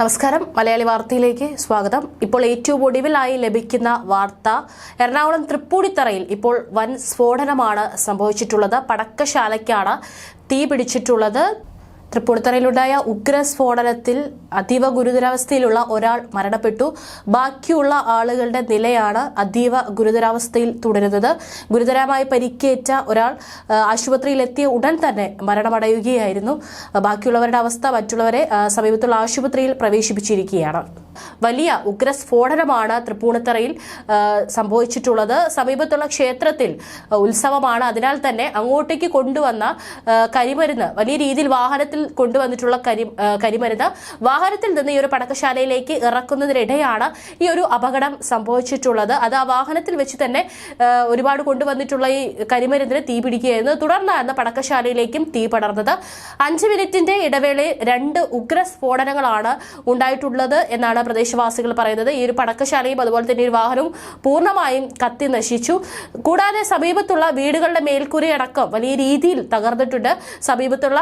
നമസ്കാരം. മലയാളി വാർത്തയിലേക്ക് സ്വാഗതം. ഇപ്പോൾ ഏറ്റവും ഒടുവിലായി ലഭിക്കുന്ന വാർത്ത എറണാകുളം തൃപ്പൂണിത്തറയിൽ ഇപ്പോൾ വൻ സ്ഫോടനമാണ് സംഭവിച്ചിട്ടുള്ളത്. പടക്കശാലയ്ക്കാണ് തീ പിടിച്ചിട്ടുള്ളത് തൃപ്പൂണിത്തറയിലുണ്ടായ ഉഗ്രസ്ഫോടനത്തിൽ അതീവ ഗുരുതരാവസ്ഥയിലുള്ള ഒരാൾ മരണപ്പെട്ടു. ബാക്കിയുള്ള ആളുകളുടെ നിലയാണ് അതീവ ഗുരുതരാവസ്ഥയിൽ തുടരുന്നത്. ഗുരുതരമായി പരിക്കേറ്റ ഒരാൾ ആശുപത്രിയിലെത്തിയ ഉടൻ തന്നെ മരണമടയുകയായിരുന്നു. ബാക്കിയുള്ളവരുടെ അവസ്ഥ മറ്റുള്ളവരെ സമീപത്തുള്ള ആശുപത്രിയിൽ പ്രവേശിപ്പിച്ചിരിക്കുകയാണ്. വലിയ ഉഗ്രസ്ഫോടനമാണ് തൃപ്പൂണിത്തറയിൽ സംഭവിച്ചിട്ടുള്ളത്. സമീപത്തുള്ള ക്ഷേത്രത്തിൽ ഉത്സവമാണ്. അതിനാൽ തന്നെ അങ്ങോട്ടേക്ക് കൊണ്ടുവന്ന കരിമരുന്ന് വലിയ രീതിയിൽ വാഹനത്തിൽ കൊണ്ടുവന്നിട്ടുള്ള കരി കരിമരുന്ന് വാഹനത്തിൽ നിന്ന് ഈ ഒരു പടക്കശാലയിലേക്ക് ഇറക്കുന്നതിനിടെയാണ് ഈ ഒരു അപകടം സംഭവിച്ചിട്ടുള്ളത്. അത് ആ വാഹനത്തിൽ വെച്ച് തന്നെ ഒരുപാട് കൊണ്ടുവന്നിട്ടുള്ള ഈ കരിമരുന്നിന് തീ പിടിക്കുകയായിരുന്നു. തുടർന്നാണ് പടക്കശാലയിലേക്കും തീ പടർന്നത്. അഞ്ച് മിനിറ്റിന്റെ ഇടവേളയിൽ രണ്ട് ഉഗ്രസ്ഫോടനങ്ങളാണ് ഉണ്ടായിട്ടുള്ളത് എന്നാണ് പ്രദേശവാസികൾ പറയുന്നത് ഈ ഒരു പടക്കശാലയും അതുപോലെ തന്നെ ഒരു വാഹനവും പൂർണമായും കത്തി നശിച്ചു. കൂടാതെ സമീപത്തുള്ള വീടുകളുടെ മേൽക്കൂരയടക്കം വലിയ രീതിയിൽ തകർന്നിട്ടുണ്ട്. സമീപത്തുള്ള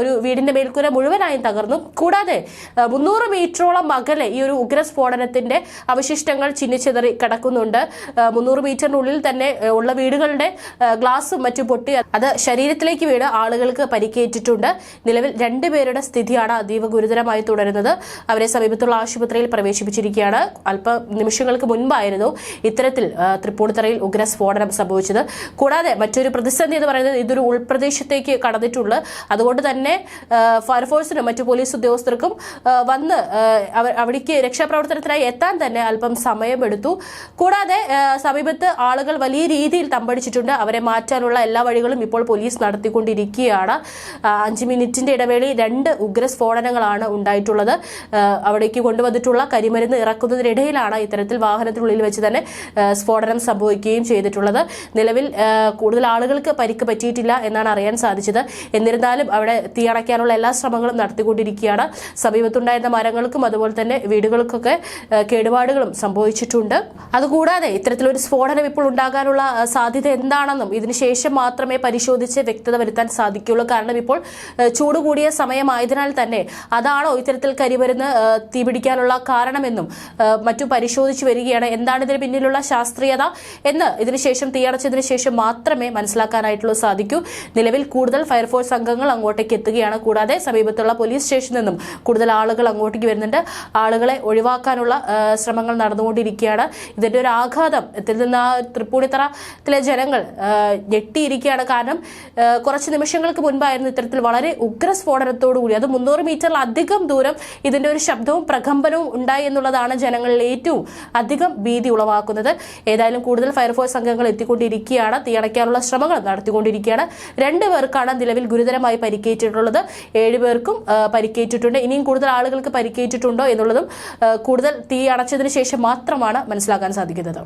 ഒരു വീടിന്റെ മേൽക്കൂര മുഴുവനായും തകർന്നു. കൂടാതെ മുന്നൂറ് മീറ്ററോളം അകലെ ഈ ഒരു ഉഗ്രസ്ഫോടനത്തിന്റെ അവശിഷ്ടങ്ങൾ ചിന്നിച്ചെതറി കിടക്കുന്നുണ്ട്. മുന്നൂറ് മീറ്ററിനുള്ളിൽ തന്നെ ഉള്ള വീടുകളുടെ ഗ്ലാസും മറ്റും പൊട്ടി അത് ശരീരത്തിലേക്ക് വീണ് ആളുകൾക്ക് പരിക്കേറ്റിട്ടുണ്ട്. നിലവിൽ രണ്ടുപേരുടെ സ്ഥിതിയാണ് അതീവ ഗുരുതരമായി തുടരുന്നത്. അവരെ സമീപത്തുള്ള ആശുപത്രിയിൽ പ്രവേശിപ്പിച്ചിരിക്കുകയാണ്. അല്പ നിമിഷങ്ങൾക്ക് മുൻപായിരുന്നു ഇത്തരത്തിൽ തൃപ്പൂണിത്തറയിൽ ഉഗ്ര സ്ഫോടനം സംഭവിച്ചത്. കൂടാതെ മറ്റൊരു പ്രതിസന്ധി എന്ന് പറയുന്നത് ഇതൊരു ഉൾപ്രദേശത്തേക്ക് കടന്നിട്ടുള്ളത് അതുകൊണ്ട് തന്നെ ഫയർഫോഴ്സിനും മറ്റു പോലീസ് ഉദ്യോഗസ്ഥർക്കും വന്ന് അവിടേക്ക് രക്ഷാപ്രവർത്തനത്തിനായി എത്താൻ തന്നെ അല്പം സമയമെടുത്തു. കൂടാതെ സമീപത്ത് ആളുകൾ വലിയ രീതിയിൽ തമ്പടിച്ചിട്ടുണ്ട്. അവരെ മാറ്റാനുള്ള എല്ലാ വഴികളും ഇപ്പോൾ പോലീസ് നടത്തിക്കൊണ്ടിരിക്കുകയാണ്. അഞ്ച് മിനിറ്റിന്റെ ഇടവേളയിൽ രണ്ട് ഉഗ്ര സ്ഫോടനങ്ങളാണ് ഉണ്ടായിട്ടുള്ളത് അവിടേക്ക് അവിടേക്ക് കൊണ്ടുവന്നിട്ടുള്ള കരിമരുന്ന് ഇറക്കുന്നതിനിടയിലാണ് ഇത്തരത്തിൽ വാഹനത്തിനുള്ളിൽ വെച്ച് തന്നെ സ്ഫോടനം സംഭവിക്കുകയും ചെയ്തിട്ടുള്ളത്. നിലവിൽ കൂടുതൽ ആളുകൾക്ക് പരിക്ക് പറ്റിയിട്ടില്ല എന്നാണ് അറിയാൻ സാധിച്ചത്. എന്നിരുന്നാലും അവിടെ തീയണയ്ക്കാനുള്ള എല്ലാ ശ്രമങ്ങളും നടത്തിക്കൊണ്ടിരിക്കുകയാണ്. സമീപത്തുണ്ടായിരുന്ന മരങ്ങൾക്കും അതുപോലെ തന്നെ വീടുകൾക്കൊക്കെ കേടുപാടുകളും സംഭവിച്ചിട്ടുണ്ട്. അതുകൂടാതെ ഇത്തരത്തിലൊരു സ്ഫോടനം ഇപ്പോൾ ഉണ്ടാകാനുള്ള സാധ്യത എന്താണെന്നും ഇതിനുശേഷം മാത്രമേ പരിശോധിച്ച് വ്യക്തത വരുത്താൻ സാധിക്കുകയുള്ളൂ. കാരണം ഇപ്പോൾ ചൂട് കൂടിയ സമയമായതിനാൽ തന്നെ അതാണോ ഇത്തരത്തിൽ കരിമരുന്ന് തീപിടിക്കാനുള്ള കാരണമെന്നും മറ്റും പരിശോധിച്ചു വരികയാണ്. എന്താണ് ഇതിന് പിന്നിലുള്ള ശാസ്ത്രീയത എന്ന് ഇതിനുശേഷം തീയടച്ചതിന് ശേഷം മാത്രമേ മനസ്സിലാക്കാനായിട്ടുള്ളൂ സാധിക്കൂ. നിലവിൽ കൂടുതൽ ഫയർഫോഴ്സ് അംഗങ്ങൾ അങ്ങോട്ടേക്ക് എത്തുകയാണ്. കൂടാതെ സമീപത്തുള്ള പോലീസ് സ്റ്റേഷനിൽ നിന്നും കൂടുതൽ ആളുകൾ അങ്ങോട്ടേക്ക് വരുന്നുണ്ട്. ആളുകളെ ഒഴിവാക്കാനുള്ള ശ്രമങ്ങൾ നടന്നുകൊണ്ടിരിക്കുകയാണ്. ഇതിന്റെ ഒരു ആഘാതം ഇതിൽ നിന്ന് ആ തൃപ്പൂണിത്തറത്തിലെ ജനങ്ങൾ ഞെട്ടിയിരിക്കുകയാണ്. കാരണം കുറച്ച് നിമിഷങ്ങൾക്ക് മുൻപായിരുന്നു ഇത്തരത്തിൽ വളരെ ഉഗ്ര സ്ഫോടനത്തോടു കൂടി അത് മുന്നൂറ് മീറ്ററിലധികം ദൂരം ഇതിന്റെ ഒരു ശബ്ദവും പ്രകമ്പനവും ഉണ്ടായി എന്നുള്ളതാണ് ജനങ്ങളിൽ ഏറ്റവും അധികം ഭീതി ഉളവാക്കുന്നത്. ഏതായാലും കൂടുതൽ ഫയർഫോഴ്സ് അംഗങ്ങൾ എത്തിക്കൊണ്ടിരിക്കുകയാണ്. തീയണയ്ക്കാനുള്ള ശ്രമങ്ങൾ നടത്തിക്കൊണ്ടിരിക്കുകയാണ്. രണ്ട് പേർക്കാണ് നിലവിൽ ഗുരുതരമായി പരിക്കേറ്റിട്ടുള്ളത്. ഏഴ് പേർക്കും പരിക്കേറ്റിട്ടുണ്ട്. ഇനിയും കൂടുതൽ ആളുകൾക്ക് പരിക്കേറ്റിട്ടുണ്ടോ എന്നുള്ളതും കൂടുതൽ തീ അടച്ചതിന് ശേഷം മാത്രമാണ് മനസ്സിലാക്കാൻ സാധിക്കുന്നത്.